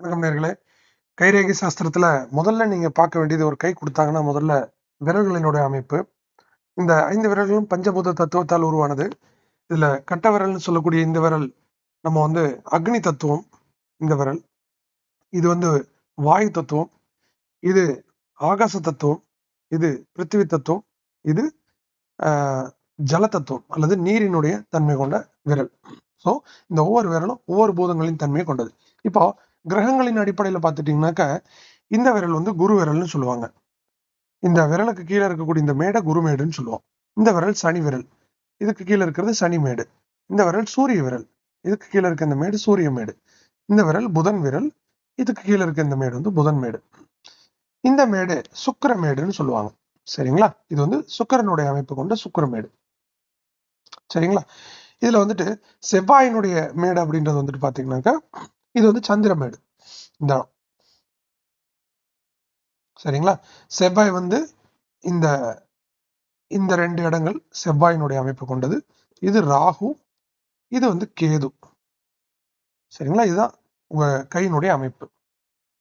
வணக்கம் நேர்களே. கைரேகை சாஸ்திரத்துல முதல்ல நீங்க பார்க்க வேண்டியது ஒரு கை கொடுத்தாங்கன்னா முதல்ல விரல்களினுடைய அமைப்பு. இந்த ஐந்து விரல்களும் பஞ்சபூத தத்துவத்தால் உருவானது. இதுல கட்ட விரல்னு சொல்லக்கூடிய இந்த விரல் நம்ம வந்து அக்னி தத்துவம் இந்த விரல். இது வந்து வாயு தத்துவம். இது ஆகாச தத்துவம். இது பிருத்திவி தத்துவம். இது ஆஹ், ஜல தத்துவம் அல்லது நீரினுடைய தன்மை கொண்ட விரல். ஸோ இந்த ஒவ்வொரு விரலும் ஒவ்வொரு பூதங்களின் தன்மையை கொண்டது. இப்போ கிரகங்களின் அடிப்படையில் பார்த்துட்டீங்கன்னாக்க இந்த விரல் வந்து குரு விரல்னு சொல்லுவாங்க. இந்த விரலுக்கு கீழே இருக்கக்கூடிய இந்த மேடை குருமேடுன்னு சொல்லுவோம். இந்த விரல் சனி விரல். இதுக்கு கீழே இருக்கிறது சனி மேடு. இந்த விரல் சூரிய விரல். இதுக்கு கீழே இருக்க இந்த மேடு சூரிய மேடு. இந்த விரல் புதன் விரல். இதுக்கு கீழே இருக்க இந்த மேடு வந்து புதன் மேடு. இந்த மேடு சுக்கர மேடுன்னு சொல்லுவாங்க. சரிங்களா? இது வந்து சுக்கிரனுடைய அமைப்பு கொண்ட சுக்கிரமேடு சரிங்களா? இதுல வந்துட்டு செவ்வாயினுடைய மேடு அப்படின்றது வந்துட்டு பாத்தீங்கன்னாக்கா இது வந்து சந்திரமேடு இந்த இடம். சரிங்களா? செவ்வாய் வந்து இந்த இந்த ரெண்டு இடங்கள் செவ்வாயினுடைய அமைப்பு கொண்டது. இது ராகு இது வந்து கேது. சரிங்களா? இதுதான் உங்க கையினுடைய அமைப்பு.